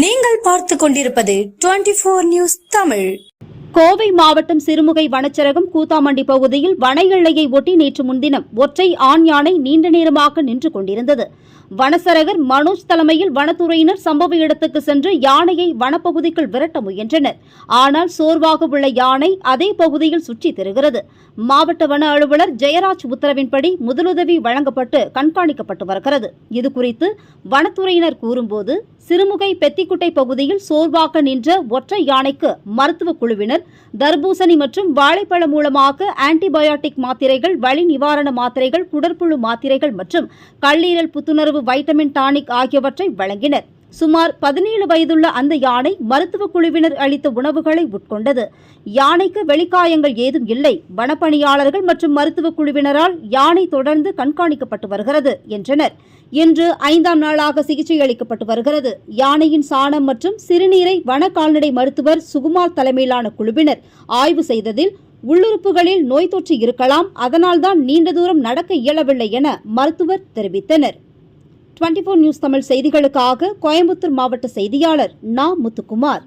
நீங்கள் பார்த்து கொண்டிருப்பது twenty four news Tamil. Kovai மாவட்டம் சிறுமுகை வனச்சரகம் கூத்தாமண்டி பகுதியில் வன எல்லையை ஒட்டி நேற்று முன்தினம் ஒற்றை ஆண் யானை நீண்ட நேரமாக நின்று கொண்டிருந்தது. வனசரகர் மனோஜ் தலைமையில் வனத்துறையினர் சம்பவ இடத்துக்கு சென்று யானையை வனப்பகுதிக்குள் விரட்ட முயன்றனர். ஆனால் சோர்வாக உள்ள யானை அதே பகுதியில் சுற்றித் திரிகிறது. மாவட்ட வன அலுவலர் ஜெயராஜ் உத்தரவின்படி முதலுதவி வழங்கப்பட்டு கண்காணிக்கப்பட்டு வருகிறது. இதுகுறித்து வனத்துறையினர் கூறும்போது சிறுமுகை பெத்திக்குட்டை பகுதியில் சோர்வாக நின்ற ஒற்றை யானைக்கு மருத்துவ குழுவினர் தர்பூசணி மற்றும் வாழைப்பழம் மூலமாக ஆன்டிபயோட்டிக் மாத்திரைகள் வலி நிவாரண மாத்திரைகள் குடற்புழு மாத்திரைகள் மற்றும் கல்லீரல் புத்துணர்வு வைட்டமின் டானிக் ஆகியவற்றை வழங்கினர். சுமார் பதினேழு வயதுள்ள அந்த யானை மருத்துவ குழுவினர் அளித்த உணவுகளை உட்கொண்டது. யானைக்கு வெளிக்காயங்கள் ஏதும் இல்லை. வனப்பணியாளர்கள் மற்றும் மருத்துவ குழுவினரால் யானை தொடர்ந்து கண்காணிக்கப்பட்டு வருகிறது என்றனர். இன்று ஐந்தாம் நாளாக சிகிச்சை அளிக்கப்பட்டு வருகிறது. யானையின் சாணம் மற்றும் சிறுநீரை வன கால்நடை மருத்துவர் சுகுமார் தலைமையிலான குழுவினர் ஆய்வு செய்ததில் உள்ளுறுப்புகளில் நோய் தொற்று இருக்கலாம். அதனால்தான் நீண்ட தூரம் நடக்க இயலவில்லை என மருத்துவர் தெரிவித்தனர். 24 நியூஸ் தமிழ் செய்திகளுக்காக கோயம்புத்தூர் மாவட்ட செய்தியாளர் நா முத்துக்குமார்.